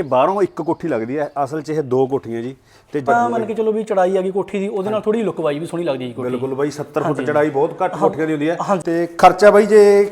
ਇਹ ਬਾਹਰੋਂ ਇੱਕ ਕੋਠੀ ਲੱਗਦੀ ਹੈ ਅਸਲ 'ਚ ਇਹ ਦੋ ਕੋਠੀਆਂ ਜੀ ਤੇ ਤਾਂ ਮੰਨ ਕੇ ਚਲੋ ਵੀ ਚੜਾਈ ਆ ਗਈ ਕੋਠੀ ਦੀ ਉਹਦੇ ਨਾਲ ਥੋੜੀ ਲੁੱਕ ਵਾਈ ਵੀ ਸੋਹਣੀ ਲੱਗਦੀ ਹੈ ਜੀ ਕੋਠੀ। ਬਿਲਕੁਲ ਬਾਈ 70 ਫੁੱਟ ਚੜਾਈ ਬਹੁਤ ਘੱਟ ਕੋਠੀਆਂ ਦੀ ਹੁੰਦੀ ਹੈ। ਤੇ ਖਰਚਾ ਬਾਈ ਜੇ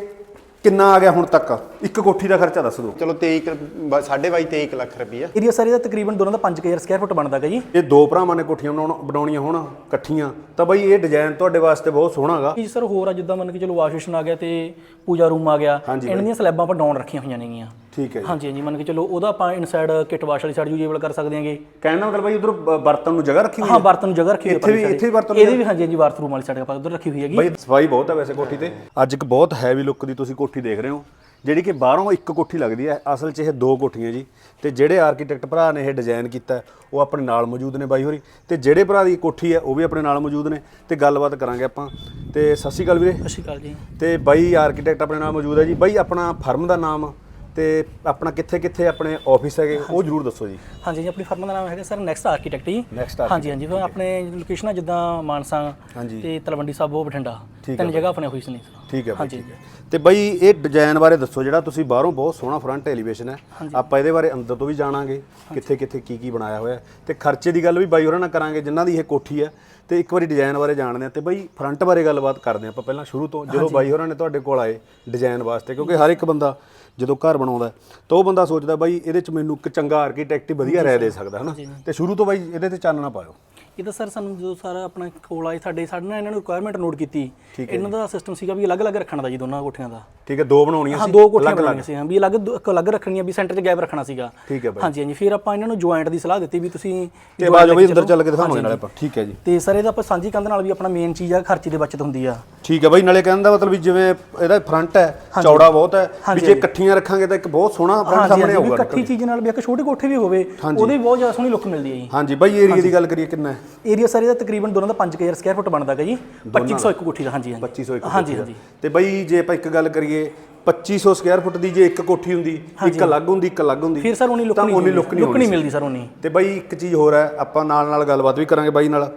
ਕਿੰਨਾ ਆ ਗਿਆ ਹੁਣ ਤੱਕ? ਇੱਕ ਕੋਠੀ ਦਾ ਖਰਚਾ ਦੱਸ ਦਿਓ। ਚਲੋ 23 ਕੁ- ਬ- ਸਾਢੇ ਬਾਈ 23 ਕੁ ਲੱਖ ਰੁਪਈਆ। ਏਰੀਆ ਸਾਰੇ ਦਾ ਤਕਰੀਬਨ ਦੋਨਾਂ ਦਾ 5000 ਸਕੁਅਰ ਫੁੱਟ ਬਣਦਾ ਹੈਗਾ ਜੀ। ਇਹ ਦੋ ਭਰਾਵਾਂ ਨੇ ਕੋਠੀਆਂ ਬਣਾਉਣ ਬਣਾਉਣੀਆਂ ਹੋਣ ਇਕੱਠੀਆਂ। ਤਾਂ ਬਾਈ ਇਹ ਡਿਜ਼ਾਈਨ ਤੁਹਾਡੇ ਵਾਸਤੇ ਬਹੁਤ ਸੋਹਣਾ ਹੈਗਾ ਜੀ ਸਰ ਹੋਰ ਆ ਜਿੱਦਾਂ ਮੰਨ ਕੇ ਚਲੋ ਵਾਸ਼ੇਸ਼ਨ ਆ ਗਿਆ ਤੇ ਪੂਜਾ ਰੂਮ ਆ ਗਿਆ। ਇਹਨਾਂ ਦੀਆਂ ਸਲੈਬਾਂ ਆਪਾਂ ਡਾਊਨ ਰੱਖੀਆਂ ਹੋਈਆਂ ਨੇਗੀਆਂ। ਠੀਕ ਹੈ ਜੀ। ਹਾਂਜੀ ਹਾਂਜੀ ਮੰਨ ਕੇ ਚਲੋ ਉਹਦਾ ਆਪਾਂ ਇਨਸਾਈਡ ਕਿਟ ਵਾਸ਼ ਵਾਲੀ ਸਾਈਡ ਯੂਜ਼ੇਬਲ ਕਰ ਸਕਦੇ ਹਾਂਗੇ। ਕਹਿਣ ਦਾ ਮਤਲਬ ਬਾਈ ਉਧਰ ਬਰਤਨ ਨੂੰ ਜਗ੍ਹਾ ਰੱਖੀ ਹੋਈ ਹਾਂ ਬਰਤਨ ਨੂੰ ਜਗ੍ਹਾ ਰੱਖੀ ਹੋਈ ਇੱਥੇ ਵੀ- ਇੱਥੇ ਵੀ ਬਰਤਨ ਇਹਦੇ ਵੀ ਹਾਂਜੀ ਹਾਂਜੀ ਬਾਥਰੂਮ ਵਾਲੀ ਸਾਈਡ ਆਪਾਂ ਉਧਰ ਰੱਖੀ ਹੋਈ ਹੈਗੀ। ਬਾਈ ਸਫ਼ਾਈ ਬਹੁਤ ਹੈ ਵੈਸੇ ਕੋਠੀ ਤੇ। ਅੱਜ ਇੱਕ ਬਹੁਤ ਹੈਵੀ ਲੁੱਕ ਦੀ ਤੁਸੀਂ ਕੋਠੀ ਦੇਖ ਰਹੇ ਹੋ। ਜਿਹੜੀ ਕਿ ਬਾਹਰੋਂ ਇੱਕ ਕੋਠੀ ਲੱਗਦੀ ਹੈ ਅਸਲ 'ਚ ਇਹ ਦੋ ਕੋਠੀਆਂ ਜੀ। ਤੇ ਜਿਹੜੇ ਆਰਕੀਟੈਕਟ ਭਰਾ ਨੇ ਇਹ ਡਿਜ਼ਾਈਨ ਕੀਤਾ ਹੈ, ਉਹ ਆਪਣੇ ਨਾਲ ਮੌਜੂਦ ਨੇ ਬਾਈ ਹੋਰੀ। ਤੇ ਜਿਹੜੇ ਭਰਾ ਦੀ ਕੋਠੀ ਹੈ ਉਹ ਵੀ ਆਪਣੇ ਨਾਲ ਮੌਜੂਦ ਨੇ। ਤੇ ਗੱਲਬਾਤ ਕਰਾਂਗੇ ਆਪਾਂ। ਤੇ ਸਤਿ ਸ਼੍ਰੀ ਅਕਾਲ ਵੀਰੇ। ਸਤਿ ਸ਼੍ਰੀ ਅਕਾਲ ਜੀ। ਤੇ ਬਾਈ ਆਰਕੀਟੈਕਟ ਆਪਣੇ ਨਾਲ ਮੌਜੂਦ ਹੈ ਜੀ। ਬਾਈ ਆਪਣਾ ਫਰਮ ਦਾ ਨਾਮ ਤੇ ਆਪਣਾ ਕਿੱਥੇ ਕਿੱਥੇ ਆਪਣੇ ਆਫਿਸ ਹੈਗੇ ਉਹ ਜਰੂਰ ਦੱਸੋ ਜੀ। ਹਾਂਜੀ ਜੀ ਆਪਣੀ ਫਰਮ ਦਾ ਨਾਮ ਹੈਗਾ ਸਰ ਨੈਕਸਟ ਆਰਕੀਟੈਕਟ ਜੀ। ਹਾਂਜੀ ਹਾਂਜੀ ਫਿਰ ਆਪਣੇ ਲੋਕੇਸ਼ਨਾਂ ਜਿੱਦਾਂ ਮਾਨਸਾ ਹਾਂਜੀ। ਤੇ ਤਲਵੰਡੀ ਸਾਬੋ ਬਠਿੰਡਾ। ਠੀਕ ਤਿੰਨ ਜਗ੍ਹਾ ਆਪਣੇ ਹੋਈ ਸੀ ਠੀਕ ਹੈ ਬਾਈ ਹਾਂਜੀ। ਠੀਕ ਹੈ ਤੇ ਬਾਈ ਇਹ ਡਿਜ਼ਾਈਨ ਬਾਰੇ ਦੱਸੋ ਜਿਹੜਾ ਤੁਸੀਂ ਬਾਹਰੋਂ ਬਹੁਤ ਸੋਹਣਾ ਫਰੰਟ ਐਲੀਵੇਸ਼ਨ ਹੈ ਆਪਾਂ ਇਹਦੇ ਬਾਰੇ ਅੰਦਰ ਤੋਂ ਵੀ ਜਾਣਾਂਗੇ ਕਿੱਥੇ ਕਿੱਥੇ ਕੀ ਕੀ ਬਣਾਇਆ ਹੋਇਆ ਹੈ। ਤੇ ਖਰਚੇ ਦੀ ਗੱਲ ਵੀ ਬਾਈ ਹੋਰਾਂ ਨਾਲ ਕਰਾਂਗੇ ਜਿਨ੍ਹਾਂ ਦੀ ਇਹ ਕੋਠੀ ਹੈ ਤੇ ਇੱਕ ਵਾਰੀ ਡਿਜ਼ਾਈਨ ਬਾਰੇ ਜਾਣਦੇ ਹਾਂ। ਤੇ ਬਾਈ ਫਰੰਟ ਬਾਰੇ ਗੱਲਬਾਤ ਕਰਦੇ ਹਾਂ ਆਪਾਂ ਪਹਿਲਾਂ ਸ਼ੁਰੂ ਤੋਂ ਜਦੋਂ ਬਾਈ ਹੋਰਾਂ ਨੇ ਤੁਹਾਡੇ ਕੋਲ ਆਏ ਡਿਜ਼ਾਈਨ ਵਾਸਤੇ ਕਿਉਂਕਿ ਹਰ ਇੱਕ ਬੰਦਾ ਜਦੋਂ ਘਰ ਬਣਾਉਂਦਾ ਤਾਂ ਉਹ ਬੰਦਾ ਸੋਚਦਾ ਬਾਈ ਇਹਦੇ ਚ ਮੈਨੂੰ ਇੱਕ ਚੰਗਾ ਆਰਕੀਟੈਕਟ ਹੀ ਵਧੀਆ ਰਾਏ ਦੇ ਸਕਦਾ ਹੈ ਨਾ। ਤੇ ਸ਼ੁਰੂ ਤੋਂ ਬਾਈ ਇਹਦੇ ਤੇ ਚਾਨਣਾ ਪਾਇਓ। ਇਹ ਤਾਂ ਸਰ ਸਾਨੂੰ ਜਦੋਂ ਸਾਰਾ ਆਪਣਾ ਕੋਲ ਆਏ ਸਾਡੇ ਸਾਡੇ ਨਾਲ ਇਹਨਾਂ ਨੂੰ ਰਿਕੁਆਇਰਮੈਂਟ ਨੋਟ ਕੀਤੀ। ਇਹਨਾਂ ਦਾ ਸਿਸਟਮ ਸੀਗਾ ਵੀ ਅਲੱਗ-ਅਲੱਗ ਰੱਖਣ ਦਾ ਜੀ ਦੋਨਾਂ ਕੋਠੀਆਂ ਦਾ। ਠੀਕ ਹੈ ਦੋ ਬਣਾਉਣੀਆਂ ਹਾਂ ਸੀ ਦੋ ਕੋਠੀਆਂ ਬਣਾਉਣੀਆਂ ਸੀ ਹਾਂ ਵੀ ਅਲੱਗ ਅਲੱਗ ਰੱਖਣੀਆਂ ਵੀ ਸੈਂਟਰ 'ਚ ਗੈਪ ਰੱਖਣਾ ਸੀਗਾ। ਠੀਕ ਹੈ ਬਾਈ। ਹਾਂਜੀ ਹਾਂਜੀ ਫਿਰ ਆਪਾਂ ਇਹਨਾਂ ਨੂੰ ਜੁਆਇੰਟ ਦੀ ਸਲਾਹ ਦਿੱਤੀ ਵੀ ਤੁਸੀਂ ਤੇ ਬਾਜੋ ਬਾਈ ਅੰਦਰ ਚੱਲ ਕੇ ਦਿਖਾਵਾਂਗੇ ਨਾਲੇ ਆਪਾਂ। ਠੀਕ ਹੈ ਜੀ। ਤੇ ਸਰ ਇਹਦਾ ਆਪਾਂ ਸਾਂਝੀ ਕੰਧ ਨਾਲ ਵੀ ਆਪਣਾ ਮੇਨ ਚੀਜ਼ ਆ ਖਰਚੇ ਦੀ ਬਚਤ ਹੁੰਦੀ ਆ। ਠੀਕ ਹੈ ਬਾਈ ਨਾਲੇ ਕਹਿਣ ਦਾ ਮਤਲਬ ਵੀ ਜਿਵੇਂ ਇਹਦਾ ਫਰੰਟ ਹੈ ਚੌੜਾ ਬਹੁਤ ਹੈ ਵੀ ਜੇ ਇਕੱਠੀਆਂ ਰੱਖਾਂਗੇ ਤਾਂ ਇੱਕ ਬਹੁਤ ਸੋਹਣਾ ਫਰੰਟ ਸਾਹਮਣੇ ਹਾਂਜੀ ਵੀ ਆਊਗਾ ਇਕੱਠੀ ਚੀਜ਼ ਨਾਲ ਵੀ ਇੱਕ ਛੋਟੀ ਕੋਠੀ ਵੀ ਹੋਵੇ ਉਹਦੇ ਵੀ ਬਹੁਤ ਜ਼ਿਆਦਾ ਸੋਹਣੀ ਲੁੱਕ ਮਿਲਦੀ ਹੈ ਜੀ। ਹਾਂਜੀ ਬਾਈ ਏਰੀਆ ਦੀ ਗੱਲ ਕਰੀਏ ਕਿੰਨਾ ਹੈ? ਏਰੀਆ ਸਰ ਇਹਦਾ ਤਕਰੀਬਨ ਦੋਨਾਂ ਦਾ 5000 ਸਕੁਅਰ ਫੁੱਟ ਬਣਦਾ ਹੈਗਾ ਜੀ। 2500 ਇੱਕ ਕੋਠੀ ਦਾ ਹਾਂਜੀ ਹਾਂਜੀ। 2500 ਇੱਕ ਹਾਂਜੀ ਕੋਠੀ ਦਾ। ਹਾਂਜੀ। ਤੇ ਬਾਈ ਜੇ ਆਪਾਂ ਇੱਕ ਗੱਲ ਕਰੀਏ 2500 ਸਕੁਅਰ ਫੁੱਟ ਦੀ ਜੇ ਇੱਕ ਕੋਠੀ ਹੁੰਦੀ ਇੱਕ ਅਲੱਗ ਹੁੰਦੀ ਇੱਕ ਅਲੱਗ ਹੁੰਦੀ ਫਿਰ ਸਰ ਉਨੀ ਲੁੱਕ ਨਹੀਂ ਲੁੱਕ ਨਹੀਂ ਲੁੱਕ ਨਹੀਂ ਮਿਲਦੀ ਸਰ ਉਨੀ। ਤੇ ਬਾਈ ਇੱਕ ਚੀਜ਼ ਹੋਰ ਹੈ ਆਪਾਂ ਨਾਲ ਨਾਲ ਗੱਲਬਾਤ ਵੀ ਕਰਾਂਗੇ ਬਾਈ ਨਾਲ।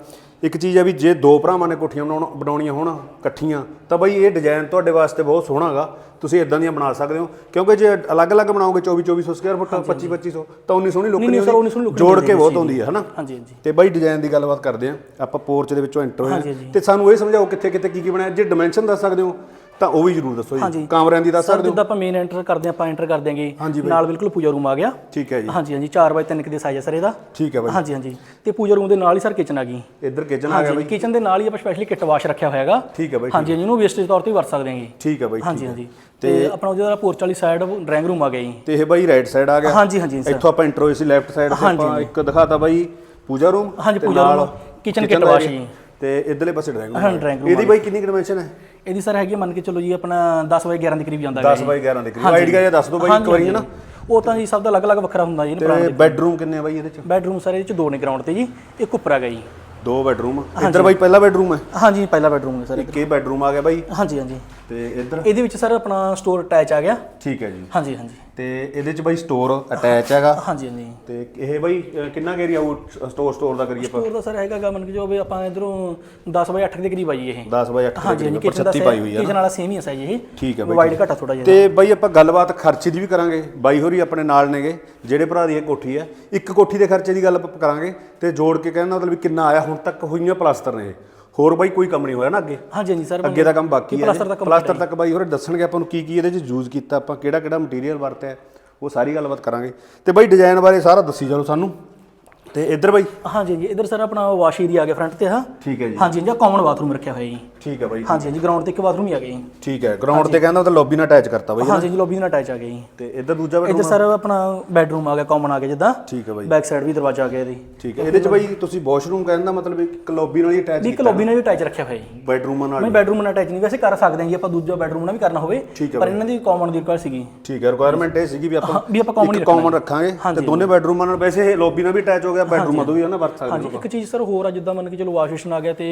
ਇੱਕ ਚੀਜ਼ ਹੈ ਵੀ ਜੇ ਦੋ ਭਰਾਵਾਂ ਨੇ ਕੋਠੀਆਂ ਬਣਾਉਣ ਬਣਾਉਣੀਆਂ ਹੋਣ ਇਕੱਠੀਆਂ ਤਾਂ ਬਾਈ ਇਹ ਡਿਜ਼ਾਈਨ ਤੁਹਾਡੇ ਵਾਸਤੇ ਬਹੁਤ ਸੋਹਣਾ ਹੈਗਾ। ਤੁਸੀਂ ਇਦਾਂ ਦੀਆਂ ਬਣਾ ਸਕਦੇ ਹੋ। ਕਿਉਂਕਿ ਜੇ ਅਲੱਗ-ਅਲੱਗ ਬਣਾਓਗੇ 24 2400 ਸਕੁਅਰ ਫੁੱਟ 25 2500 ਤਾਂ ਉਨੀ ਸੋਹਣੀ ਲੁੱਕ ਨਹੀਂ, ਹੁੰਦੀ। ਜੋੜ ਕੇ ਬਹੁਤ ਆਉਂਦੀ ਹੈ ਹਨਾ? ਹਾਂਜੀ ਹਾਂਜੀ। ਤੇ ਬਾਈ ਡਿਜ਼ਾਈਨ ਦੀ ਗੱਲਬਾਤ ਕਰਦੇ ਆਂ ਆਪਾਂ ਪੋਰਚ ਦੇ ਵਿੱਚੋਂ ਐਂਟਰ ਹੋਏ। ਤੇ ਸਾਨੂੰ ਇਹ ਸਮਝਾਓ ਕਿੱਥੇ ਕਿੱਥੇ ਕੀ ਕੀ ਬਣਾਇਆ ਜੇ ਡਾਈਮੈਂਸ਼ਨ ਦੱਸ ਸਕਦੇ ਹੋ ਤਾਂ ਉਹ ਵੀ ਜ਼ਰੂਰ ਦੱਸੋ ਜੀ। ਕਮਰਿਆਂ ਦੀ ਦੱਸ ਸਕਦੇ ਹੋ? ਜਿੱਦਾਂ ਆਪਾਂ ਮੇਨ ਐਂਟਰ ਕਰਦੇ ਆਪਾਂ ਐਂਟਰ ਕਰ ਦਿਆਂਗੇ। ਬਾਈ। ਨਾਲ ਬਿਲਕੁਲ ਪੂਜਾ ਰੂਮ ਆ ਗਿਆ। ਠੀਕ ਹੈ ਜੀ। ਹਾਂਜੀ ਹਾਂਜੀ 4 ਬਾਈ 3 ਦੇ ਸਾਈਜ਼ ਹੈ ਸਰ ਇਹਦਾ। ਠੀਕ ਹੈ ਬਾਈ। ਹਾਂਜੀ ਹਾਂਜੀ। ਤੇ ਪੂਜਾ ਰੂਮ ਦੇ ਨਾਲ ਹੀ ਸਰ ਕਿਚਨ ਆ ਗਈ। ਇੱਧਰ ਕਿਚਨ ਆ ਗਿਆ ਹਾਂਜੀ ਕਿਚਨ ਦੇ ਨਾਲ ਹੀ ਆਪਾਂ ਸਪੈਸ਼ਲੀ ਕਿੱਟ ਵਾਸ਼ ਰੱਖਿਆ ਹੋਇਆ ਹੈਗਾ। ਠੀਕ ਹੈ ਬਾਈ ਹਾਂਜੀ ਹਾਂਜੀ ਇਹਨੂੰ ਵੇਸਟੇਜ ਤੌਰ ਤੇ ਵੀ ਵਰਤ ਸਕਦੇ ਹਾਂਗੇ ਠੀਕ ਹੈ ਬਾਈ ਹਾਂਜੀ ਹਾਂਜੀ। ਤੇ ਆਪਣਾ ਉਹਦਾ ਪੋਰਚ ਵਾਲੀ ਸਾਈਡ ਡਰਾਇੰਗ ਰੂਮ ਆ ਗਿਆ ਜੀ। ਤੇ ਇਹ ਬਾਈ ਰਾਈਟ ਸਾਈਡ ਆ ਗਿਆ। ਹਾਂਜੀ ਹਾਂਜੀ ਇੱਥੋਂ ਆਪਾਂ ਐਂਟਰ ਹੋਏ ਸੀ ਲੈਫਟ ਸਾਈਡ ਤੇ ਆਪਾਂ ਇੱਕ ਦਿਖਾਤਾ ਬਾਈ ਪੂਜਾ ਰੂਮ ਹਾਂਜੀ, ਪੂਜਾ room, kitchen kit wash ਜੀ। ਤੇ ਇਧਰਲੇ ਪਾਸੇ ਡਰਾਇੰਗ ਰੂਮ ਇਹਦੀ ਬਾਈ ਕਿੰਨੀ ਡਾਈਮੈਂਸ਼ਨ ਹੈ? ਇਹਦੀ ਸਰ ਹੈਗੀ ਆ, ਮੰਨ ਕੇ ਚਲੋ ਜੀ ਆਪਣਾ 10 ਬਾਈ 11 ਦੇ ਕਰੀਬ ਜਾਂਦਾ 10 ਬਾਈ 11 ਦੇ ਕਰੀਬ। ਆਈਡੀਆ ਇਹ ਦੱਸ ਦਿਓ ਬਾਈ ਇੱਕ ਵਾਰੀ ਹੈ ਨਾ। ਉਹ ਤਾਂ ਜੀ ਸਭ ਦਾ ਅਲੱਗ-ਅਲੱਗ ਵੱਖਰਾ ਹੁੰਦਾ ਜੀ ਤੇ ਬੈੱਡਰੂਮ ਕਿੰਨੇ ਆ ਬਾਈ ਇਹਦੇ ਚ? ਬੈਡਰੂਮ ਸਰ ਇਹਦੇ ਚ ਦੋ ਨੇ ਗਰਾਊਂਡ ਤੇ ਜੀ ਇੱਕ ਉੱਪਰ ਹੈਗਾ ਜੀ। ਦੋ ਬੈੱਡਰੂਮ ਇੱਧਰ ਬਾਈ ਪਹਿਲਾ ਬੈੱਡਰੂਮ ਹੈ? ਹਾਂਜੀ ਪਹਿਲਾ ਬੈਡਰੂਮ ਹੈ ਸਰ ਇੱਕ ਇਹ ਬੈੱਡਰੂਮ ਆ ਗਿਆ ਬਾਈ? ਹਾਂਜੀ ਹਾਂਜੀ। ਤੇ ਇੱਧਰ? ਇਹਦੇ ਵਿੱਚ ਸਰ ਆਪਣਾ ਸਟੋਰ ਅਟੈਚ ਆ ਗਿਆ। ਠੀਕ ਹੈ ਜੀ। ਹਾਂਜੀ ਹਾਂਜੀ। ਤੇ ਇਹਦੇ ਚ ਬਾਈ ਸਟੋਰ ਅਟੈਚ ਹੈਗਾ। ਹਾਂਜੀ ਹਾਂਜੀ। ਤੇ ਇਹ ਬਾਈ ਅਹ, ਕਿੰਨਾ ਏਰੀਆ ਉਹ ਸਟੋਰ ਸਟੋਰ ਦਾ ਕਰੀਏ ਆਪਾਂ? ਸਟੋਰ ਦਾ ਸਰ ਹੈਗਾ ਗਾ ਮੰਨ ਕੇ ਜੋ ਵੀ ਆਪਾਂ ਇਧਰੋਂ 10 ਬਾਈ 8 ਦੇ ਕਰੀਬ ਆਈ ਇਹ। 10 ਬਾਈ 8 ਹਾਂਜੀ ਹਾਂਜੀ ਕਿਚਨ ਦਾ 36 ਪਾਈ ਹੋਈ ਹੈ ਕਿਚਨ ਵਾਲਾ ਸੇਮ ਹੀ ਹੈ ਸਾਈਜ਼ ਇਹ। ਠੀਕ ਹੈ ਬਾਈ ਵਾਈਡ ਘਟਾ ਥੋੜਾ ਜਿਹਾ। ਤੇ ਬਾਈ ਆਪਾਂ ਗੱਲਬਾਤ ਖਰਚੇ ਦੀ ਵੀ ਕਰਾਂਗੇ। ਬਾਈ ਹੋਰੀ ਆਪਣੇ ਨਾਲ ਨੇਗੇ ਜਿਹੜੇ ਭਰਾ ਦੀ ਇਹ ਕੋਠੀ ਹੈ ਇੱਕ ਕੋਠੀ ਦੇ ਖਰਚੇ ਦੀ ਗੱਲ ਆਪਾਂ ਕਰਾਂਗੇ। ਤੇ ਜੋੜ ਕੇ ਕਹਿੰਦਾ ਮਤਲਬ ਵੀ ਕਿੰਨਾ ਆਇਆ ਹੁਣ ਤੱਕ ਹੋਈਆਂ ਪਲਾਸਟਰ ਨੇ ਇਹ। ਹੋਰ ਬਾਈ ਕੋਈ ਕੰਮ ਨਹੀਂ ਹੋਇਆ ਨਾ ਅੱਗੇ? ਹਾਂਜੀ ਹਾਂਜੀ ਸਰ ਅੱਗੇ ਦਾ ਕੰਮ ਬਾਕੀ ਹੈ ਪਲਾਸਟਰ ਤੱਕ ਬਾਈ ਹੋਰੇ ਦੱਸਣਗੇ ਆਪਾਂ ਨੂੰ ਕੀ ਕੀ ਇਹਦੇ ਚ ਯੂਜ਼ ਕੀਤਾ ਆਪਾਂ ਕਿਹੜਾ ਕਿਹੜਾ ਮਟੀਰੀਅਲ ਵਰਤਿਆ ਉਹ ਸਾਰੀ ਗੱਲਬਾਤ ਕਰਾਂਗੇ। ਤੇ ਬਾਈ ਡਿਜ਼ਾਈਨ ਬਾਰੇ ਸਾਰਾ ਦੱਸੀ ਚਲੋ ਸਾਨੂੰ। ਤੇ ਇੱਧਰ ਬਾਈ? ਹਾਂਜੀ ਹਾਂਜੀ ਇਧਰ ਸਰ ਆਪਣਾ ਵਾਸ਼ ਏਰੀਆ ਆ ਗਿਆ ਫਰੰਟ ਤੇ ਹਾਂ? ਠੀਕ ਹੈ ਜੀ। ਹਾਂਜੀ ਹਾਂਜੀ ਕਾਮਨ ਬਾਥਰੂਮ ਰੱਖਿਆ ਹੋਇਆ ਜੀ। ਠੀਕ ਹੈ ਬਾਈ ਹਾਂਜੀ ਹਾਂਜੀ ਗਰਾਊਂਡ ਤੇ ਇੱਕ ਬਾਥਰੂਮ ਹੀ ਆ ਗਿਆ ਜੀ। ਠੀਕ ਹੈ ਗਰਾਊਂਡ ਤੇ ਕਹਿੰਦਾ ਤਾਂ ਲੌਬੀ ਨਾਲ ਅਟੈਚ ਕਰਤਾ ਬਾਈ ਹਾਂਜੀ ਜੀ ਲੌਬੀ ਨਾਲ ਅਟੈਚ ਆ ਗਿਆ ਜੀ। ਤੇ ਇੱਧਰ ਦੂਜਾ ਇੱਧਰ ਬੈਡਰੂਮ ਸਰ ਆਪਣਾ ਬੈਡਰੂਮ ਆ ਗਿਆ ਕਾਮਨ ਆ ਗਿਆ ਜਿੱਦਾਂ। ਠੀਕ ਹੈ ਬਾਈ। ਬੈਕ ਸਾਈਡ ਵੀ ਦਰਵਾਜ਼ਾ ਆ ਗਿਆ ਇਹਦੀ। ਠੀਕ ਹੈ ਇਹਦੇ ਚ ਬਾਈ ਤੁਸੀਂ ਵਾਸ਼ਰੂਮ ਕਹਿੰਦਾ ਮਤਲਬ ਇੱਕ ਲੌਬੀ ਨਾਲ ਹੀ ਅਟੈਚ ਨਹੀਂ ਇੱਕ ਲੌਬੀ ਨਾਲ ਵੀ ਅਟੈਚ ਰੱਖਿਆ ਹੋਇਆ ਜੀ। ਬੈਡਰੂਮਾਂ ਨਾਲ। ਨਹੀਂ ਬੈਡਰੂਮ ਨਾਲ ਅਟੈਚ ਨਹੀਂ ਵੈਸੇ ਕਰ ਸਕਦੇ ਹਾਂ ਜੀ ਆਪਾਂ ਦੂਜਾ ਬੈਡਰੂਮ ਨਾਲ ਵੀ ਕਰਨਾ ਹੋਵੇ ਹੈ ਪਰ ਇਹਨਾਂ ਦੀ ਕਾਮਨ ਦੀ ਰਿਕੁਆਇਰ ਸੀਗੀ। ਠੀਕ ਹੈ ਰਿਕੁਆਇਰਮੈਂਟ ਇਹ ਸੀਗੀ ਵੀ ਆਪਾਂ ਹਾਂ, ਵੀ ਆਪਾਂ ਹੀ common ਰੱਖਾਂਗੇ ਤੇ ਦੋਨੇ ਬੈਡਰੂਮਾਂ ਨਾਲ ਵੈਸੇ ਇਹ ਲੌਬੀ ਨਾਲ ਵੀ ਅਟੈਚ ਹੋ ਗਿਆ ਬੈਡਰੂਮਾਂ ਤੋਂ ਵੀ ਹਨਾ ਵਰਤ ਸਕਦੇ ਹਾਂਜੀ ਇੱਕ ਚੀਜ਼ ਸਰ ਹੋਰ ਆ ਜਿੱਦਾਂ ਮੰਨ ਕੇ ਚਲੋ ਵਾਸ਼ੇਸ਼ਨ ਆ ਗਿਆ ਤੇ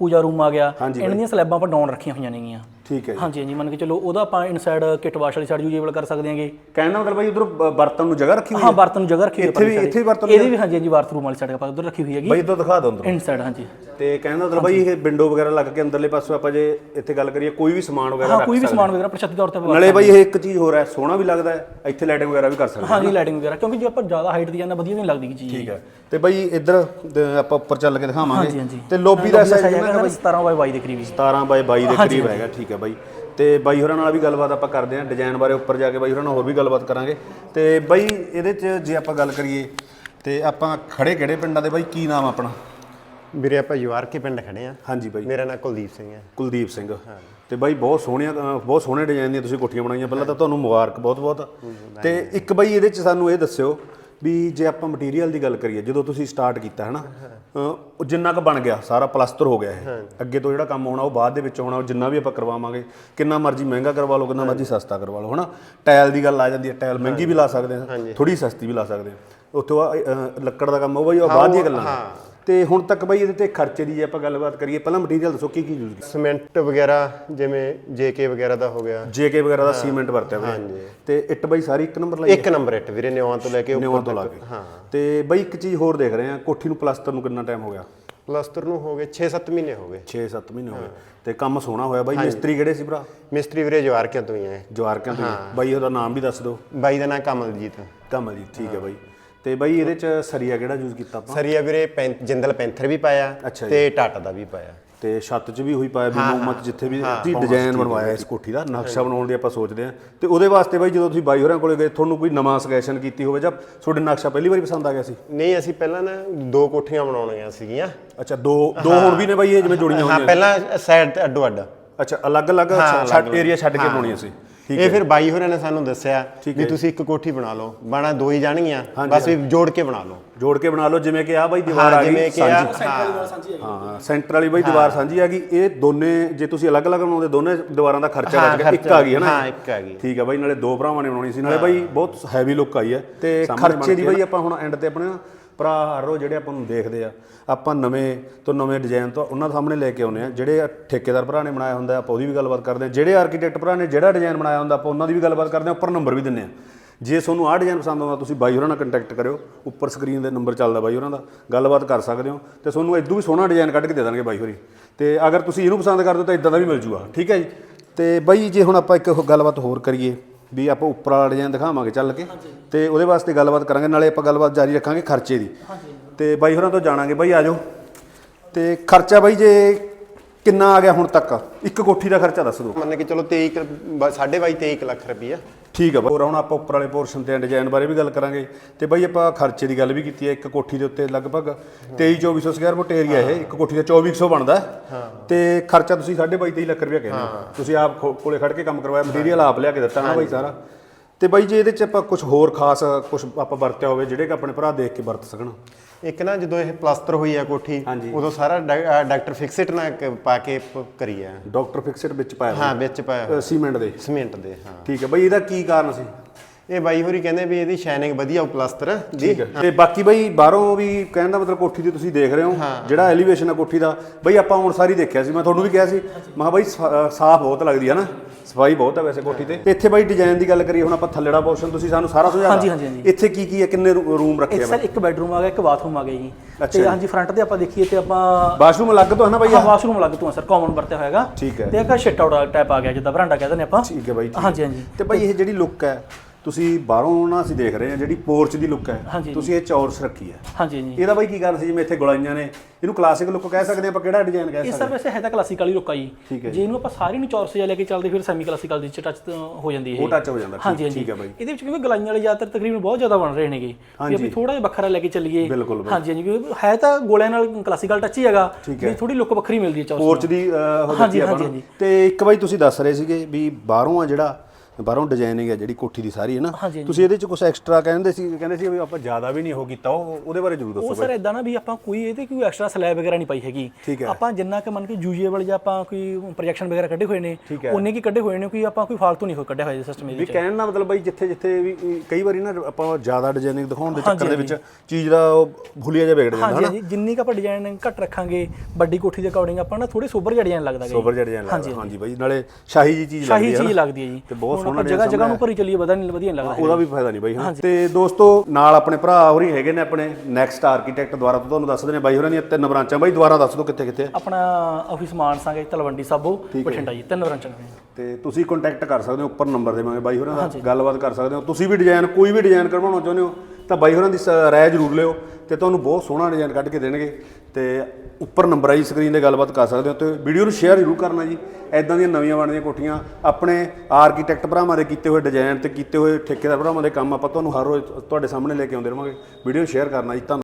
ਪੂਜਾ ਰੂਮ ਆ ਗਿਆ। ਇਹਨਾਂ ਦੀਆਂ ਸਲੈਬਾਂ ਆਪਾਂ ਡਾਊਨ ਰੱਖੀਆਂ ਹੋਈਆਂ ਨੇਗੀਆਂ। ਠੀਕ ਹੈ ਜੀ। ਹਾਂਜੀ ਹਾਂਜੀ ਮੰਨ ਕੇ ਚਲੋ ਉਹਦਾ ਆਪਾਂ ਇਨਸਾਈਡ ਕਿਟ ਵਾਸ਼ ਵਾਲੀ ਸਾਈਡ ਯੂਜੇਬਲ ਕਰ ਸਕਦੇ ਹਾਂਗੇ। ਕਹਿਣ ਦਾ ਮਤਲਬ ਬਾਈ ਉਧਰ ਬਰਤਨ ਨੂੰ ਜਗ੍ਹਾ ਰੱਖੀ ਹੋਈ ਹਾਂ ਬਰਤਨ ਨੂੰ ਜਗ੍ਹਾ ਰੱਖੀ ਹੋਈ ਇੱਥੇ ਵੀ- ਇੱਥੇ ਵੀ ਬਰਤਨ ਇਹਦੀ ਵੀ ਹਾਂਜੀ ਹਾਂਜੀ ਬਾਥਰੂਮ ਵਾਲੀ ਸਾਈਡ ਆਪਾਂ ਉਧਰ ਰੱਖੀ ਹੋਈ ਹੈਗੀ। ਬਾਈ ਇਧਰ ਦਿਖਾ ਦੋ ਅੰਦਰ। ਇਨਸਾਈਡ ਹਾਂਜੀ। ਤੇ ਕਹਿਣ ਦਾ ਮਤਲਬ ਬਾਈ ਇਹ ਵਿੰਡੋ ਵਗੈਰਾ ਲੱਗ ਕੇ ਅੰਦਰਲੇ ਪਾਸੋਂ ਆਪਾਂ ਜੇ ਇੱਥੇ ਗੱਲ ਕਰੀਏ ਕੋਈ ਵੀ ਸਮਾਨ ਵਗੈਰਾ ਹਾਂ ਰੱਖ ਕੋਈ ਵੀ ਸਮਾਨ ਵਗੈਰਾ ਪ੍ਰਸ਼ਤ ਤੌਰ ਤੇ ਨਾਲੇ ਬਾਈ ਇਹ ਇੱਕ ਚੀਜ਼ ਹੋਰ ਹੈ ਸੋਹਣਾ ਵੀ ਲੱਗਦਾ ਹੈ ਇੱਥੇ ਲਾਈਟਿੰਗ ਵਗੈਰਾ ਵੀ ਕਰ ਸਕਦੇ ਹਾਂ। ਹਾਂਜੀ ਲਾਈਟਿੰਗ ਵਗੈਰਾ ਕਿਉਂਕਿ ਜੇ ਆਪਾਂ ਜ਼ਿਆਦਾ ਹਾਈਟ ਦੀ ਜਾਂਦਾ ਵਧੀਆ ਨਹੀਂ ਲੱਗਦੀ ਚੀਜ਼ ਠੀਕ ਹੈ। ਤੇ ਬਾਈ ਇੱਧਰ ਆਪਾਂ ਉੱਪਰ ਚੱਲ ਕੇ ਦਿਖਾਵਾਂਗੇ। ਤੇ ਲੌਬੀ ਦਾ ਸਾਈਜ਼ ਹੈਗਾ ਸਰ 17 ਬਾਈ 22 ਦੇ ਕਰੀਬ ਹੀ 17 ਬਾਈ 22 ਦੇ ਕਰੀਬ ਹੈਗਾ ਠੀਕ ਹੈ ਬਾਈ। ਤੇ ਬਾਈ ਹੋਰਾਂ ਨਾਲ ਵੀ ਗੱਲਬਾਤ ਆਪਾਂ ਕਰਦੇ ਹਾਂ ਡਿਜ਼ਾਈਨ ਬਾਰੇ ਉੱਪਰ ਜਾ ਕੇ ਬਾਈ ਹੋਰਾਂ ਨਾਲ ਹੋਰ ਵੀ ਗੱਲਬਾਤ ਕਰਾਂਗੇ। ਤੇ ਬਾਈ ਇਹਦੇ 'ਚ ਜੇ ਆਪਾਂ ਗੱਲ ਕਰੀਏ ਤੇ ਆਪਾਂ ਖੜੇ ਕਿਹੜੇ ਪਿੰਡਾਂ ਦੇ? ਬਾਈ ਕੀ ਨਾਮ ਆਪਣਾ? ਵੀਰੇ ਆਪਾਂ ਯੂਆਰ ਕੇ ਪਿੰਡ ਖੜੇ ਆ। ਹਾਂਜੀ ਬਾਈ। ਮੇਰਾ ਨਾਮ ਕੁਲਦੀਪ ਸਿੰਘ ਹੈ। ਕੁਲਦੀਪ ਸਿੰਘ। ਤੇ ਬਾਈ ਬਹੁਤ ਸੋਹਣੀਆਂ ਬਹੁਤ ਸੋਹਣੇ ਡਿਜ਼ਾਈਨ ਦੀਆਂ ਤੁਸੀਂ ਕੋਠੀਆਂ ਬਣਾਈਆਂ। ਪਹਿਲਾਂ ਤਾਂ ਤੁਹਾਨੂੰ ਮੁਬਾਰਕ ਬਹੁਤ ਬਹੁਤ। ਤੇ ਇੱਕ ਬਾਈ ਇਹਦੇ 'ਚ ਸਾਨੂੰ ਇਹ ਦੱਸਿਓ ਵੀ ਜੇ ਆਪਾਂ ਮਟੀਰੀਅਲ ਦੀ ਗੱਲ ਕਰੀਏ ਜਦੋਂ ਤੁਸੀਂ ਸਟਾਰਟ ਕੀਤਾ ਹੈ। ਨਾ ਉਹ ਜਿੰਨਾ ਕੁ ਬਣ ਗਿਆ ਸਾਰਾ ਪਲਸਤਰ ਹੋ ਗਿਆ ਇਹ। ਅੱਗੇ ਤੋਂ ਜਿਹੜਾ ਕੰਮ ਹੋਣਾ ਉਹ ਬਾਅਦ ਦੇ ਵਿੱਚ ਹੋਣਾ ਉਹ ਜਿੰਨਾ ਵੀ ਆਪਾਂ ਕਰਵਾਵਾਂਗੇ ਕਿੰਨਾ ਮਰਜ਼ੀ ਮਹਿੰਗਾ ਕਰਵਾ ਲਓ ਕਿੰਨਾ ਮਰਜ਼ੀ ਸਸਤਾ ਕਰਵਾ ਲਓ ਹਨਾ? ਟਾਇਲ ਦੀ ਗੱਲ ਆ ਜਾਂਦੀ ਹੈ ਟਾਇਲ ਮਹਿੰਗੀ ਵੀ ਲਾ ਸਕਦੇ ਹਾਂ ਥੋੜੀ ਸਸਤੀ ਵੀ ਲਾ ਸਕਦੇ ਹਾਂ। ਉੱਥੋਂ ਆ, ਅ, ਲੱਕੜ ਦਾ ਕੰਮ ਉਹ ਬਾਈ ਉਹ ਬਾਅਦ ਦੀਆਂ ਗੱਲਾਂ। ਤੇ ਹੁਣ ਤੱਕ ਬਾਈ ਇਹਦੇ ਤੇ ਖਰਚੇ ਦੀ ਜੇ ਆਪਾਂ ਗੱਲਬਾਤ ਕਰੀਏ ਪਹਿਲਾਂ ਮਟੀਰੀਅਲ ਦੱਸੋ ਕੀ ਕੀ ਯੂਜ਼ ਕੀਤਾ? ਸੀਮੈਂਟ ਵਗੈਰਾ ਜਿਵੇਂ ਜੇਕੇ ਵਗੈਰਾ ਦਾ ਹੋ ਗਿਆ। ਜੇਕੇ ਵਗੈਰਾ ਦਾ ਸੀਮੈਂਟ ਵਰਤਿਆ ਹੋਇਆ ਹਾਂਜੀ। ਤੇ ਇੱਟ ਬਾਈ ਸਾਰੀ ਇੱਕ ਨੰਬਰ ਲਾਈ ਇੱਕ ਨੰਬਰ ਇੱਟ ਵੀਰੇ ਨਿਵਾਂ ਤੋਂ ਲੈ ਕੇ ਨਿਵਾਂ ਉੱਪਰ ਤੋਂ ਲਾ ਕੇ। ਹਾਂ। ਤੇ ਬਾਈ ਇੱਕ ਚੀਜ਼ ਹੋਰ ਦੇਖ ਰਹੇ ਆ ਕੋਠੀ ਨੂੰ ਪਲਸਤਰ ਨੂੰ ਕਿੰਨਾ ਟਾਈਮ ਹੋ ਗਿਆ? ਪਲਸਤਰ ਨੂੰ ਹੋ ਗਏ 6-7 ਮਹੀਨੇ ਹੋ ਗਏ। 6-7 ਮਹੀਨੇ ਹੋ ਗਏ। ਤੇ ਕੰਮ ਸੋਹਣਾ ਹੋਇਆ ਬਾਈ ਮਿਸਤਰੀ ਕਿਹੜੇ ਸੀ ਭਰਾ? ਮਿਸਤਰੀ ਵੀਰੇ ਜਵਾਰ ਕਿਆਂ ਤੋਂ ਹੀ ਆਏ ਜਵਾਰਕਿਆਂ ਤੋਂ ਹੀ। ਬਾਈ ਉਹਦਾ ਨਾਮ ਵੀ ਦੱਸ ਦਿਓ। ਬਾਈ ਦਾ ਨਾਮ ਕਮਲਜੀਤ। ਕਮਲ ਜੀ ਠੀਕ ਹੈ ਬਾਈ। ਤੇ ਬਾਈ ਇਹਦੇ ਚ ਸਰੀਆ ਕਿਹੜਾ ਯੂਜ਼ ਕੀਤਾ ਆਪਾਂ? ਸਰੀਆ ਵੀਰੇ ਪੈਂ- ਜਿੰਦਲ ਪੈਂਥਰ ਵੀ ਪਾਇਆ ਅੱਛਾ ਜੀ। ਤੇ ਟਾਟਾ ਦਾ ਵੀ ਪਾਇਆ। ਤੇ ਛੱਤ 'ਚ ਵੀ ਹੋਈ ਪਾਇਆ ਵੀ ਮੂਮਤ ਜਿੱਥੇ ਵੀ ਤੁਸੀਂ ਡਿਜ਼ਾਈਨ ਬਣਵਾਇਆ ਇਸ ਕੋਠੀ ਦਾ ਨਕਸ਼ਾ ਬਣਾਉਣ ਦੀ ਆਪਾਂ ਸੋਚਦੇ ਆ ਤੇ ਉਹਦੇ ਵਾਸਤੇ ਬਾਈ ਜਦੋਂ ਤੁਸੀਂ ਬਾਈ ਹੋਰਾਂ ਕੋਲੇ ਗਏ ਤੁਹਾਨੂੰ ਕੋਈ ਨਵਾਂ ਸੁਜੈਸ਼ਨ ਕੀਤੀ ਹੋਵੇ ਜਾਂ ਤੁਹਾਡੇ ਨਕਸ਼ਾ ਪਹਿਲੀ ਵਾਰੀ ਪਸੰਦ ਆ ਗਿਆ ਸੀ? ਨਹੀਂ ਅਸੀਂ ਪਹਿਲਾਂ ਨਾ ਦੋ ਕੋਠੀਆਂ ਬਣਾਉਣੀਆਂ ਸੀਗੀਆਂ। ਅੱਛਾ ਦੋ ਦੋ ਹੁਣ ਵੀ ਨੇ ਬਾਈ ਇਹ ਜਿਵੇਂ ਜੁੜੀਆਂ ਹਾਂ ਹੋਈਆਂ ਪਹਿਲਾਂ ਸਾਈਡ ਤੇ ਅੱਡੋ ਅੱਡ। ਅੱਛਾ ਅਲੱਗ-ਅਲੱਗ ਛੱਡ ਏਰੀਆ ਛੱਡ ਕੇ ਬਣਾਉਣੀਆਂ ਸੀ। ਇਹ ਫਿਰ ਬਾਈ ਹੋਰਾਂ ਨੇ ਸਾਨੂੰ ਦੱਸਿਆ ਵੀ ਤੁਸੀਂ ਇੱਕ ਕੋਠੀ ਬਣਾ ਲਓ ਬਾਣਾ ਦੋ ਹੀ ਜਾਣਗੀਆਂ ਬਸ ਵੀ ਜੋੜ ਕੇ ਬਣਾ ਲਓ। ਜੋੜ ਕੇ ਬਣਾ ਲਓ ਜਿਵੇਂ ਕਿ ਆ ਬਾਈ ਦੀਵਾਰ ਆ ਗਈ। ਜਿਵੇਂ ਕਿ ਆ ਸਾਂਝੀ। ਹਾਂ ਸੈਂਟਰ ਵਾਲੀ ਬਾਈ ਦੀਵਾਰ ਸਾਂਝੀ ਆ ਗਈ ਇਹ ਦੋਨੇ ਜੇ ਤੁਸੀਂ ਅਲੱਗ-ਅਲੱਗ ਬਣਾਉਂਦੇ ਦੋਨੇ ਦੀਵਾਰਾਂ ਦਾ ਖਰਚਾ ਬਚ ਗਿਆ। ਇੱਕ ਆ ਗਈ ਹੈ ਨਾ ਹਾਂ, ਇੱਕ ਆ ਗਈ। ਠੀਕ ਹੈ ਬਾਈ ਨਾਲੇ ਦੋ ਭਰਾਵਾਂ ਨੇ ਬਣਾਉਣੀ ਸੀ। ਨਾਲੇ ਬਾਈ ਬਹੁਤ ਹੈਵੀ ਲੁੱਕ ਆਈ ਹੈ। ਤੇ ਖਰਚੇ ਦੀ ਬਾਈ ਆਪਾਂ ਹੁਣ ਐਂਡ ਤੇ ਆਪਣੇ ਭਰਾ ਹਰ ਰੋਜ਼ ਜਿਹੜੇ ਆਪਾਂ ਨੂੰ ਦੇਖਦੇ ਆ, ਆਪਾਂ ਨਵੇਂ ਤੋਂ ਨਵੇਂ ਡਿਜ਼ਾਈਨ ਤੋਂ ਉਹਨਾਂ ਸਾਹਮਣੇ ਲੈ ਕੇ ਆਉਂਦੇ ਆ, ਜਿਹੜੇ ਠੇਕੇਦਾਰ ਭਰਾ ਨੇ ਬਣਾਇਆ ਹੁੰਦਾ, ਆਪਾਂ ਉਹਦੀ ਵੀ ਗੱਲਬਾਤ ਕਰਦੇ ਆ, ਜਿਹੜੇ ਆਰਕੀਟੈਕਟ ਭਰਾ ਨੇ ਜਿਹੜਾ ਡਿਜ਼ਾਈਨ ਬਣਾਇਆ ਹੁੰਦਾ, ਆਪਾਂ ਉਹਨਾਂ ਦੀ ਵੀ ਗੱਲਬਾਤ ਕਰਦੇ ਆ, ਉੱਪਰ ਨੰਬਰ ਵੀ ਦਿੰਨੇ ਆ। ਜੇ ਤੁਹਾਨੂੰ ਆਹ ਡਿਜ਼ਾਈਨ ਪਸੰਦ ਆਉਂਦਾ, ਤੁਸੀਂ ਬਾਈ ਹੋਰਾਂ ਨਾਲ ਕੰਟੈਕਟ ਕਰਿਓ, ਉੱਪਰ ਸਕਰੀਨ ਦੇ ਨੰਬਰ ਚੱਲਦਾ ਬਾਈ ਹੋਰਾਂ ਦਾ, ਗੱਲਬਾਤ ਕਰ ਸਕਦੇ ਹੋ, ਤੇ ਤੁਹਾਨੂੰ ਇਦੋਂ ਵੀ ਸੋਹਣਾ ਡਿਜ਼ਾਈਨ ਕੱਢ ਕੇ ਦੇ ਦੇਣਗੇ ਬਾਈ ਹੋਰੀ। ਤੇ ਅਗਰ ਤੁਸੀਂ ਇਹਨੂੰ ਪਸੰਦ ਕਰਦੇ ਹੋ, ਤਾਂ ਇਦਾਂ ਦਾ ਵੀ ਮਿਲ ਜੂਗਾ, ਠੀਕ ਹੈ ਜੀ? ਤੇ ਬਾਈ, ਜੇ ਹੁਣ ਆਪਾਂ ਇੱਕ ਉਹ ਗੱਲਬਾਤ ਹੋਰ ਕਰੀਏ ਵੀ ਆਪਾਂ ਉੱਪਰ ਵਾਲਾ ਡਿਜ਼ਾਈਨ ਦਿਖਾਵਾਂਗੇ ਚੱਲ ਕੇ। ਤੇ ਉਹਦੇ ਵਾਸਤੇ ਗੱਲਬਾਤ ਕਰਾਂਗੇ ਨਾਲੇ ਆਪਾਂ ਗੱਲਬਾਤ ਜਾਰੀ ਰੱਖਾਂਗੇ ਖਰਚੇ ਦੀ। ਤੇ ਬਾਈ ਹੋਰਾਂ ਤੋਂ ਜਾਣਾਂਗੇ। ਬਾਈ ਆਜੋ ਤੇ ਖਰਚਾ ਬਾਈ ਜੇ ਕਿੰਨਾ ਆ ਗਿਆ ਹੁਣ ਤੱਕ? ਇੱਕ ਕੋਠੀ ਦਾ ਖਰਚਾ ਦੱਸ ਦਿਓ। ਮੰਨ ਕੇ ਚਲੋ 23 ਕੁ- ਬ- ਸਾਢੇ ਬਾਈ 23 ਕੁ ਲੱਖ ਰੁਪਈਆ। ਠੀਕ ਆ ਬਾਈ। ਹੋਰ ਹੁਣ ਆਪਾਂ ਉੱਪਰ ਵਾਲੇ ਪੋਰਸ਼ਨ ਤੇ ਡਿਜ਼ਾਈਨ ਬਾਰੇ ਵੀ ਗੱਲ ਕਰਾਂਗੇ। ਤੇ ਬਾਈ ਆਪਾਂ ਖਰਚੇ ਦੀ ਗੱਲ ਵੀ ਕੀਤੀ ਹੈ। ਇੱਕ ਕੋਠੀ ਦੇ ਉੱਤੇ ਲਗਭਗ 23 2400 ਸਕੁਅਰ ਫੁੱਟ ਏਰੀਆ ਇਹ। ਇੱਕ ਕੋਠੀ ਦਾ 2400 ਬਣਦਾ। ਹੈ। ਤੇ ਖਰਚਾ ਤੁਸੀਂ 22.5 23 ਲੱਖ ਰੁਪਇਆ ਕਹਿੰਦੇ ਹੋ। ਤੁਸੀਂ ਆਪ ਖੋ- ਕੋਲੇ ਖੜ ਕੇ ਕੰਮ ਕਰਵਾਇਆ। ਮਟੀਰੀਅਲ ਆਪ ਲਿਆ ਕੇ ਦਿੱਤਾ ਨਾ ਬਾਈ ਸਾਰਾ। ਤੇ ਬਾਈ ਜੇ ਇਹਦੇ ਚ ਆਪਾਂ ਕੁਝ ਹੋਰ ਖਾਸ ਕੁਝ ਆਪਾਂ ਵਰਤਿਆ ਹੋਵੇ ਜਿਹੜੇ ਕਿ ਆਪਣੇ ਭਰਾ ਦੇਖ ਕੇ ਵਰਤ ਸਕਣ। ਇੱਕ ਨਾ ਜਦੋਂ ਇਹ ਪਲਾਸਟਰ ਹੋਈ ਆ ਕੋਠੀ ਹਾਂਜੀ। ਉਦੋਂ ਸਾਰਾ ਡਾ- ਡਾਕਟਰ ਫਿਕਸਿਟ ਨਾ ਕ- ਪਾ ਕੇ ਪ- ਕਰੀ ਆ। ਡਾਕਟਰ ਫਿਕਸਡ ਵਿੱਚ ਪਾਇਆ ਹਾਂ ਵਿੱਚ ਪਾਇਆ ਹੋਇਆ ਸੀਮੈਂਟ ਦੇ? ਸੀਮੈਂਟ ਦੇ ਹਾਂ। ਠੀਕ ਹੈ ਬਾਈ ਇਹਦਾ ਕੀ ਕਾਰਨ ਸੀ? ਇਹ ਬਾਈ ਹੋਰੀ ਕਹਿੰਦੇ ਵੀ ਇਹਦੀ ਸ਼ਾਈਨਿੰਗ ਵਧੀਆ ਉਹ ਪਲਾਸਟਰ ਦੀ ਠੀਕ ਹੈ। ਤੇ ਬਾਕੀ ਬਈ ਬਾਹਰੋਂ ਵੀ ਕਹਿਣ ਦਾ ਮਤਲਬ ਕੋਠੀ ਦੀ ਤੁਸੀਂ ਦੇਖ ਰਹੇ ਹੋ ਜਿਹੜਾ ਐਲੀਵੇਸ਼ਨ ਆ ਕੋਠੀ ਦਾ ਬਈ ਆਪਾਂ ਹੁਣ ਸਾਰੀ ਦੇਖਿਆ ਸੀ ਮੈਂ ਤੁਹਾਨੂੰ ਵੀ ਕਿਹਾ ਸੀ ਮੈਂ ਬਈ ਸਾਫ਼ ਬਹੁਤ ਲੱਗਦੀ ਹੈ ਨਾ ਸਫ਼ਾਈ ਬਹੁਤ ਹੈ ਵੈਸੇ ਕੋਠੀ ਤੇ। ਤੇ ਇੱਥੇ ਬਈ ਡਿਜ਼ਾਈਨ ਦੀ ਗੱਲ ਕਰੀਏ ਹੁਣ ਆਪਾਂ ਥੱਲੜਾ ਪੋਰਸ਼ਨ ਤੁਸੀਂ ਸਾਨੂੰ ਸਾਰਾ ਸਮਝਾ ਹਾਂਜੀ, ਹਾਂਜੀ, ਹਾਂਜੀ। ਇੱਥੇ ਕੀ ਕੀ ਹੈ ਕਿੰਨੇ ਰੂਮ ਰੱਖੇ ਆ ਸਰ ਇੱਕ ਬੈਡਰੂਮ ਆ ਗਿਆ ਇੱਕ ਬਾਥਰੂਮ ਆ ਗਿਆ ਜੀ। ਤੇ ਜੀ। ਹਾਂਜੀ ਫਰੰਟ ਤੇ ਆਪਾਂ ਦੇਖੀਏ ਤੇ ਆਪਾਂ ਬਾਥਰੂਮ ਅਲੱਗ ਤੋਂ ਹੈ ਨਾ ਬਈ ਹਾਂ ਵਾਸ਼ਰੂਮ ਅਲੱਗ ਤੋਂ ਆ ਸਰ ਕਾਮਨ ਵਰਤਿਆ ਹੋਇਆਗਾ। ਠੀਕ ਹੈ। ਤੇ ਇੱਕ ਸ਼ਿਟ ਆਊਟ ਟਾਈਪ ਆ ਗਿਆ ਜਿੱਦਾਂ ਬਰਾਂਡਾ ਕਹਿੰਦੇ ਨੇ ਆਪਾਂ। ਠੀਕ ਹੈ ਬਾਈ। ਹਾਂਜੀ ਹਾਂਜੀ। ਤੇ ਬਈ ਇਹ ਜਿਹੜੀ ਲੁੱਕ ਹੈ ਤੁਸੀਂ ਬਾਹਰੋਂ ਨਾ ਅਸੀਂ ਦੇਖ ਰਹੇ ਹਾਂ ਜਿਹੜੀ ਪੋਰਚ ਦੀ ਲੁੱਕ ਹੈ। ਹਾਂਜੀ। ਤੁਸੀਂ ਇਹ ਚੌਰਸ ਰੱਖੀ ਹੈ। ਹਾਂਜੀ ਜੀ। ਇਹਦਾ ਬਈ ਕੀ ਕਾਰਨ ਸੀ ਜਿਵੇਂ ਇੱਥੇ ਗੁਲਾਈਆਂ ਨੇ? ਇਹਨੂੰ ਕਲਾਸਿਕ ਲੁੱਕ ਕਹਿ ਸਕਦੇ ਆਪਾਂ ਕਿਹੜਾ ਡਿਜ਼ਾਈਨ ਕਹਿ ਇਹ ਸਕਦੇ ਸਰ ਵੈਸੇ ਹੈ ਤਾਂ ਕਲਾਸੀਕਲ ਹੀ ਆ ਜੀ। ਠੀਕ ਹੈ ਜੇ। ਇਹਨੂੰ ਆਪਾਂ ਸਾਰੀ ਨੂੰ ਚੌਰਸ ਜਿਹਾ ਲੈ ਕੇ ਚੱਲਦੇ ਫਿਰ ਸੈਮੀ ਕਲਾਸੀਕਲ ਦੀ ਟੱਚ ਹੋ ਜਾਂਦੀ ਹੈ ਉਹ touch ਹੋ ਜਾਂਦਾ, ਹਾਂਜੀ ਠੀਕ- ਹਾਂਜੀ ਠੀਕ ਹੈ ਬਾਈ। ਇਹਦੇ ਵਿੱਚ ਕਿਉਂਕਿ ਗਲਾਈਆਂ ਵਾਲੇ ਜ਼ਿਆਦਾਤਰ ਤਕਰੀਬਨ ਬਹੁਤ ਜ਼ਿਆਦਾ ਬਣ ਰਹੇ ਨੇਗੇ। ਵੀ ਆਪਾਂ ਥੋੜਾ ਜਿਹਾ ਵੱਖਰਾ ਲੈ ਕੇ ਚੱਲੀਏ। ਬਿਲਕੁਲ ਬਾਈ। ਹਾਂਜੀ ਹਾਂਜੀ। ਕਿਉਂਕਿ ਹੈ ਤਾਂ ਗੋਲਿਆਂ ਨਾਲ ਕਲਾਸੀਕਲ ਟੱਚ ਹੀ ਹੈਗਾ। ਵੀ ਥੋੜੀ ਲੁੱਕ ਵੱਖਰੀ ਮਿਲਦੀ ਹੈ ਚੌਰਸ ਪੋਰਚ ਦੀ ਅਹ, ਹਾਂਜੀ, ਹਾਂਜੀ, ਹਾਂਜੀ। ਤੇ ਇੱਕ ਵਾਰੀ ਤੁਸੀਂ ਦੱਸ ਰਹੇ ਸੀਗੇ ਵੀ ਬਾਹਰੋਂ ਆ ਜਿਹੜਾ ਬਾਹਰੋਂ ਡਿਜ਼ਾਈਨਿੰਗ ਹੈ ਜਿਹੜੀ ਕੋਠੀ ਦੀ ਸਾਰੀ ਹੈ ਨਾ ਹਾਂਜੀ, ਹਾਂਜੀ। ਤੁਸੀਂ ਇਹਦੇ ਚ ਕੁਝ ਐਕਸਟਰਾ ਕਹਿੰਦੇ ਸੀ ਕਹਿੰਦੇ ਸੀ ਵੀ ਆਪਾਂ ਜ਼ਿਆਦਾ ਵੀ ਨਹੀਂ ਉਹ ਕੀਤਾ ਉਹ ਉਹਦੇ ਬਾਰੇ ਜ਼ਰੂਰ ਦੱਸੋ ਉਹ ਸਰ ਇਦਾਂ ਨਾ ਵੀ ਆਪਾਂ ਕੋਈ ਇਹਦੇ ਕੋਈ ਐਕਸਟਰਾ ਸਲੈਬ ਵਗੈਰਾ ਨਹੀਂ ਪਾਈ ਹੈਗੀ ਹੈ। ਆਪਾਂ ਜਿੰਨਾ ਕਿ ਮੰਨ ਕੇ ਯੂਜੂਅਲ ਜਾਂ ਆਪਾਂ ਕੋਈ ਪ੍ਰੋਜੈਕਸ਼ਨ ਵਗੈਰਾ ਕੱਢੇ ਹੋਏ ਨੇ ਠੀਕ ਹੈ। ਉਹਨੇ ਕੀ ਕੱਢੇ ਹੋਏ ਨੇ ਕੋਈ ਆਪਾਂ ਕੋਈ ਫਾਲਤੂ ਨਹੀਂ ਹੋ ਕੱਢਿਆ ਹੋਇਆ ਸਿਸਟਮ ਇਹਦੇ ਵੀ ਵਿੱਚ ਕਹਿਣ ਦਾ ਮਤਲਬ ਬਾਈ ਜਿੱਥੇ ਜਿੱਥੇ ਵੀ ਕਈ ਵਾਰੀ ਨਾ ਆਪਾਂ ਜ਼ਿਆਦਾ ਡਿਜ਼ਾਈਨਿੰਗ ਦਿਖਾਉਣ ਦੇ ਹਾਂਜੀ, ਚੱਕਰ ਦੇ ਵਿੱਚ ਚੀਜ਼ ਦਾ ਉਹ ਭੁਲੀਆ ਜਿਹਾ ਵਿਗੜ ਜਾਂਦਾ ਹਾਂਜੀ ਹਨਾ ਹਾਂਜੀ ਜਿੰਨੀ ਕ ਆਪਾਂ ਡਿਜ਼ਾਈਨ ਘੱਟ ਰੱਖਾਂਗੇ ਵੱਡੀ ਕੋਠੀ ਦੇ ਅਕੋਰਡਿੰਗ ਆਪਾਂ ਨਾ ਥੋੜੀ ਸੋਬਰ ਜਿਹਾ ਡਿਜ਼ਾਈਨ ਲੱਗਦਾ ਗਾ ਜੀ। ਸੋਬਰ ਜਿਹਾ ਡਿਜ਼ਾਈਨ ਲੱਗਦਾ ਹਾਂਜੀ ਬਾਈ ਨਾਲੇ ਸ਼ਾਹੀ ਜੀ ਚੀਜ਼ ਸ਼ਾਹੀ ਲੱਗਦੀ ਹੈ ਚੀਜ਼ ਨਾ। ਲੱਗਦੀ ਹੈ ਜੀ ਤੇ ਬਹੁਤ ਹੁਣ ਸੋਹਣਾ ਆਪਾਂ ਜਗ੍ਹਾ ਜਗ੍ਹਾ ਨੂੰ ਭਰੀ ਚੱਲੀਏ ਵਧਾ ਨਹੀਂ ਵਧੀਆ ਨਹੀਂ ਲੱਗਦਾ ਉਹਦਾ ਵੀ ਫਾਇਦਾ ਨਹੀਂ ਬਾਈ ਹਾਂ ਤੇ ਦੋਸਤੋ ਨਾਲ ਆਪਣੇ ਭਰਾ ਹੋਰੀ ਹੈਗੇ ਨੇ ਆਪਣੇ ਨੈਕਸਟ ਆਰਕੀਟੈਕਟ ਦੁਆਰਾ ਤੋਂ ਤੁਹਾਨੂੰ ਦੱਸਦੇ ਨੇ ਬਾਈ ਹੋਰਾਂ ਦੀਆਂ ਤਿੰਨ ਬ੍ਰਾਂਚਾਂ। ਬਾਈ ਦੁਆਰਾ ਦੱਸ ਦਿਓ ਕਿੱਥੇ ਕਿੱਥੇ। ਆਪਣਾ ਆਫਿਸ ਮਾਨਸਾਂਗੇ ਤਲਵੰਡੀ ਸਾਬੋ ਬਠਿੰਡਾ ਜੀ ਤਿੰਨ ਬ੍ਰਾਂਚਾਂ ਨੇ। ਤੇ ਤੁਸੀਂ ਕੰਟੈਕਟ ਕਰ ਸਕਦੇ ਹੋ ਉੱਪਰ ਨੰਬਰ ਦੇਵਾਂਗੇ ਬਾਈ ਹੋਰਾਂ ਦਾ। ਗੱਲਬਾਤ ਕਰ ਸਕਦੇ ਹੋ। ਤੁਸੀਂ ਵੀ ਡਿਜ਼ਾਈਨ ਕੋਈ ਵੀ ਡਿਜ਼ਾਈਨ ਕਰਵਾਉਣਾ ਚਾਹੁੰਦੇ ਹੋ ਤਾਂ ਬਾਈ ਹੋਰਾਂ ਦੀ ਰਾਏ ਜ਼ਰੂਰ ਲਿਓ। ਤੇ ਤੁਹਾਨੂੰ ਬਹੁਤ ਸੋਹਣਾ ਡਿਜ਼ਾਈਨ ਕੱਢ ਕੇ ਦੇਣਗੇ। ਤੇ ਉੱਪਰ ਨੰਬਰ ਆਈ ਸਕਰੀਨ ਤੇ ਗੱਲਬਾਤ ਕਰ ਸਕਦੇ ਹੋ ਤੇ ਵੀਡੀਓ ਨੂੰ ਸ਼ੇਅਰ ਜ਼ਰੂਰ ਕਰਨਾ ਜੀ। ਐਦਾਂ ਦੀਆਂ ਨਵੀਆਂ ਬਣਦੀਆਂ ਕੋਠੀਆਂ, ਆਪਣੇ ਆਰਕੀਟੈਕਟ ਭਰਾਵਾਂ ਦੇ ਕੀਤੇ ਹੋਏ ਡਿਜ਼ਾਈਨ ਤੇ ਕੀਤੇ ਹੋਏ ਠੇਕੇਦਾਰ ਭਰਾਵਾਂ ਦੇ ਕੰਮ ਆਪਾਂ ਤੁਹਾਨੂੰ ਹਰ ਰੋਜ਼ ਤੁਹਾਡੇ ਸਾਹਮਣੇ ਲੈ ਕੇ ਆਉਂਦੇ ਰਹਾਂਗੇ ਵੀਡੀਓ ਸ਼ੇਅਰ ਕਰਨਾ ਜੀ, ਧੰਨਵਾਦ।